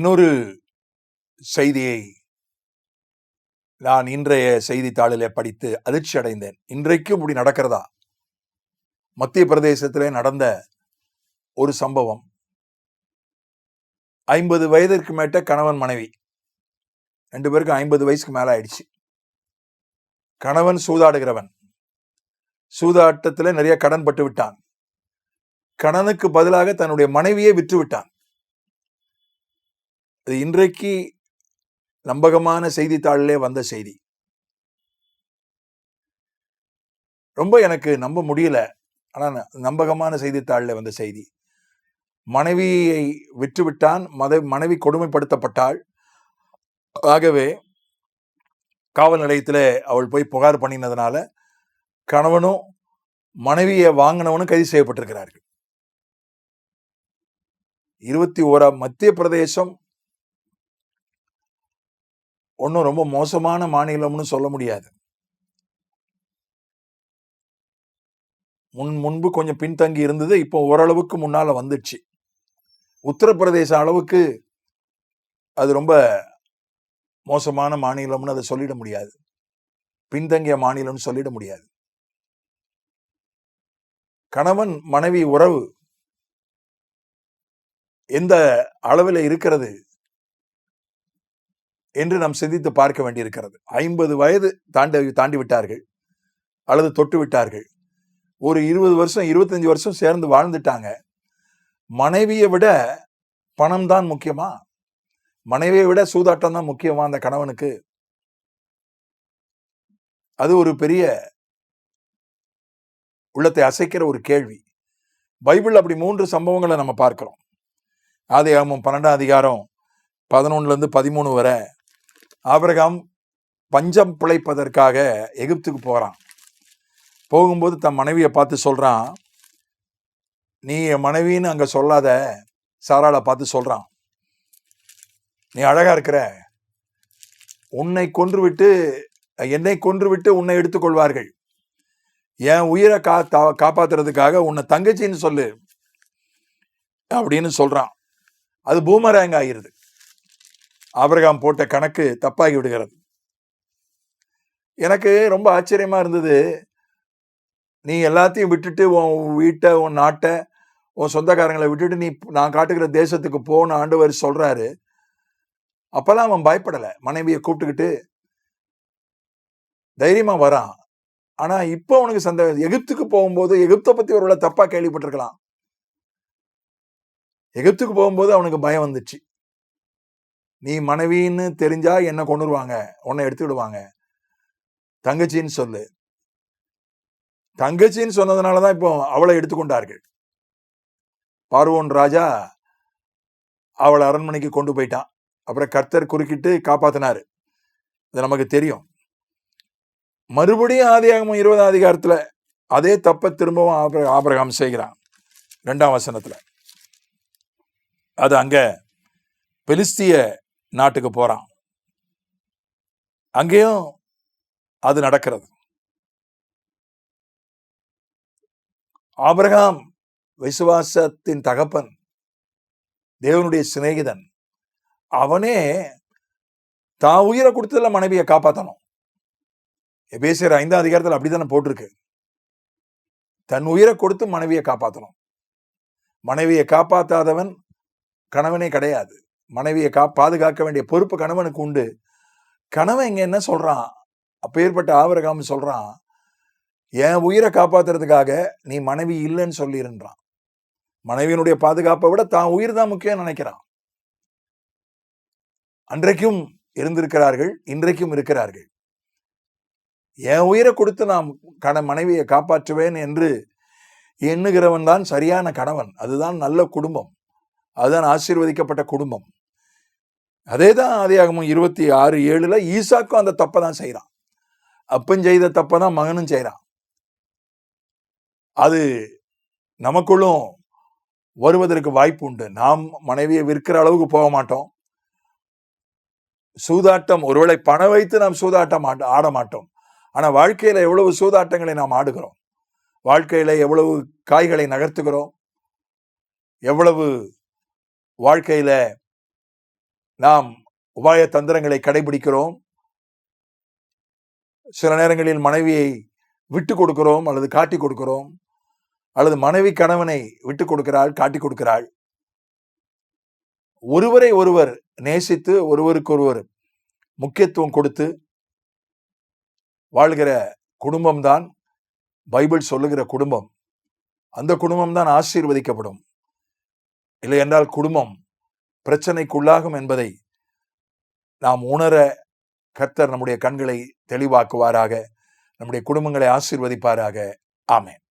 இன்னொரு செய்தியை நான் இன்றைய செய்தித்தாளிலே படித்து அதிர்ச்சி அடைந்தேன் இன்றைக்கும் இப்படி நடக்கிறதா? மத்திய பிரதேசத்திலே நடந்த ஒரு சம்பவம். ஐம்பது வயதிற்கு மேட்ட கணவன் மனைவி. ரெண்டு பேருக்கும் ஐம்பது வயசுக்கு மேல ஆயிடுச்சு. கணவன் சூதாடுகிறவன். சூதாட்டத்தில் நிறைய கடன் பட்டு விட்டான். கடனுக்கு பதிலாக தன்னுடைய மனைவியை விற்று விட்டான். இது இன்றைக்கு நம்பகமான செய்தித்தாளிலே வந்த செய்தி. ரொம்ப எனக்கு நம்ப முடியல. ஆனால் நம்பகமான செய்தித்தாளில் வந்த செய்தி. மனைவியை விற்றுவிட்டான் மத மனைவி கொடுமைப்படுத்தப்பட்டாள். ஆகவே காவல் நிலையத்தில் அவள் போய் புகார் பண்ணினதுனால கணவனும் மனைவியை வாங்கினவனும் கைது செய்யப்பட்டிருக்கிறார்கள். இருபத்தி ஓராம் மத்திய பிரதேசம் ஒன்றும் ரொம்ப மோசமான மாநிலம்னு சொல்ல முடியாது. முன் முன்பு கொஞ்சம் பின்தங்கி இருந்தது இப்போ ஓரளவுக்கு முன்னால் வந்துடுச்சு. உத்தரப்பிரதேச அளவுக்கு அது ரொம்ப மோசமான மாநிலம்னு அதை சொல்லிட முடியாது. பின்தங்கிய மாநிலம்னு சொல்லிட முடியாது. கணவன் மனைவி உறவு எந்த அளவில் இருக்கிறது என்று நாம் சிந்தித்து பார்க்க வேண்டியிருக்கிறது. ஐம்பது வயது தாண்டி தாண்டி விட்டார்கள் அல்லது தொட்டு விட்டார்கள் ஒரு இருபது வருஷம் இருபத்தஞ்சி வருஷம் சேர்ந்து வாழ்ந்துட்டாங்க. மனைவியை விட பணம் தான் முக்கியமா? மனைவியை விட சூதாட்டம் தான் முக்கியமா அந்த கணவனுக்கு? அது ஒரு பெரிய உள்ளத்தை அசைக்கிற ஒரு கேள்வி. பைபிள் அப்படி மூன்று சம்பவங்களை நம்ம பார்க்கிறோம். ஆதியாகமம் பன்னெண்டாம் அதிகாரம் பதினொன்னுலேருந்து பதிமூணு வரை ஆபிரகாம் பஞ்சம் பிழைப்பதற்காக எகிப்துக்கு போகிறான் போகும்போது தன் மனைவியை பார்த்து சொல்கிறான் நீ என் மனைவின்னு அங்கே சொல்லாத சாராளை பார்த்து சொல்கிறான் நீ அழகாக இருக்கிற உன்னை கொன்றுவிட்டு என்னை கொன்றுவிட்டு உன்னை எடுத்துக்கொள்வார்கள் என் உயிரை கா தா- காப்பாத்துறதுக்காக உன்னை தங்கச்சின்னு சொல்லு. அப்படின்னு சொல்கிறான் அது பூமரேங்க ஆகிருது ஆபிரகாம் போட்ட கணக்கு தப்பாகி விடுகிறது. எனக்கு ரொம்ப ஆச்சரியமா இருந்தது. நீ எல்லாத்தையும் விட்டுட்டு உன் வீட்டை உன் நாட்டை உன் சொந்தக்காரங்களை விட்டுட்டு நீ நான் காட்டுகிற தேசத்துக்கு போன ஆண்டவர் சொல்றாரு. அப்பெல்லாம் அவன் பயப்படலை. மனைவியை கூப்பிட்டுக்கிட்டு தைரியமா வரான். ஆனா இப்போ அவனுக்கு சந்தேகம் எகிப்துக்கு போகும்போது எகிப்தை பத்தி ஒரு தப்பா கேள்விப்பட்டிருக்கலாம். எகிப்துக்கு போகும்போது அவனுக்கு பயம் வந்துச்சு. நீ மனைவின்னு தெரிஞ்சா என்ன கொண்டுருவாங்க உன்னை எடுத்து விடுவாங்க. தங்கச்சின்னு சொல்லு. தங்கச்சின்னு சொன்னதுனாலதான் இப்போ அவளை எடுத்துக்கொண்டார்கள். பார்வோன் ராஜா அவளை அரண்மனைக்கு கொண்டு போயிட்டான். அப்புறம் கர்த்தர் குறுக்கிட்டு காப்பாத்தினாரு. இது நமக்கு தெரியும். மறுபடியும் ஆதியாகமும் இருபதாம் அதிகாரத்துல அதே தப்ப திரும்பவும் ஆபிர- செய்கிறான். ரெண்டாம் வசனத்துல. அது அங்க பெலிஸ்திய நாட்டுக்கு போறான். அங்கேயும் அது நடக்கிறது. ஆபிரகாம் விசுவாசத்தின் தகப்பன் தேவனுடைய சிநேகிதன் அவனே தான் உயிரை கொடுத்ததில் மனைவியை காப்பாத்தணும். எபேசியர் ஐந்தாம் அதிகாரத்தில் அப்படித்தானே போட்டிருக்கு. தன் உயிரை கொடுத்து மனைவியை காப்பாத்தணும். மனைவியை காப்பாத்தாதவன் கணவனே கிடையாது. மனைவியை கா பாதுகாக்க வேண்டிய பொறுப்பு கணவனுக்கு உண்டு. கணவன் இங்கே என்ன சொல்றான்? அப்பேற்பட்ட ஆபரகாம் சொல்றான் என் உயிரை காப்பாத்துறதுக்காக நீ மனைவி இல்லைன்னு சொல்லிருன்றான். மனைவியினுடைய பாதுகாப்பை விட தான் உயிர் தான் முக்கியம் நினைக்கிறான். அன்றைக்கும் இருந்திருக்கிறார்கள் இன்றைக்கும் இருக்கிறார்கள். என் உயிரை கொடுத்து நாம் கண மனைவியை காப்பாற்றுவேன் என்று எண்ணுகிறவன் தான் சரியான கணவன். அதுதான் நல்ல குடும்பம். அதுதான் ஆசீர்வதிக்கப்பட்ட குடும்பம். அதே தான் ஆதியாகமம் இருபத்தி ஆறு ஏழில் ஈசாக்கும் அந்த தப்பை தான் செய்கிறான் அப்பன் செய்த தப்பை தான் மகனும் செய்கிறான் அது நமக்குள்ளும் வருவதற்கு வாய்ப்பு உண்டு. நாம் மனைவியை விற்கிற அளவுக்கு போக மாட்டோம். சூதாட்டம் ஒருவேளை பணம் வைத்து நாம் சூதாட்டம் ஆட- ஆட மாட்டோம். ஆனால் வாழ்க்கையில் எவ்வளவு சூதாட்டங்களை நாம் ஆடுகிறோம்? வாழ்க்கையில் எவ்வளவு காய்களை நகர்த்துகிறோம்? எவ்வளவு வாழ்க்கையில் நாம் உபாய தந்திரங்களை கடைபிடிக்கிறோம். சில நேரங்களில் மனைவியை விட்டு கொடுக்கிறோம் அல்லது காட்டி கொடுக்கிறோம். அல்லது மனைவி கணவனை விட்டு கொடுக்கிறாள் காட்டி கொடுக்கிறாள். ஒருவரை ஒருவர் நேசித்து ஒருவருக்கொருவர் முக்கியத்துவம் கொடுத்து வாழ்கிற குடும்பம்தான் பைபிள் சொல்லுகிற குடும்பம். அந்த குடும்பம் தான் ஆசீர்வதிக்கப்படும். இல்லை என்றால் குடும்பம் பிரச்சனைக்குள்ளாகும் என்பதை நாம் உணர கர்த்தர் நம்முடைய கண்களை தெளிவாக்குவாராக நம்முடைய குடும்பங்களை ஆசீர்வதிப்பாராக. ஆமேன்.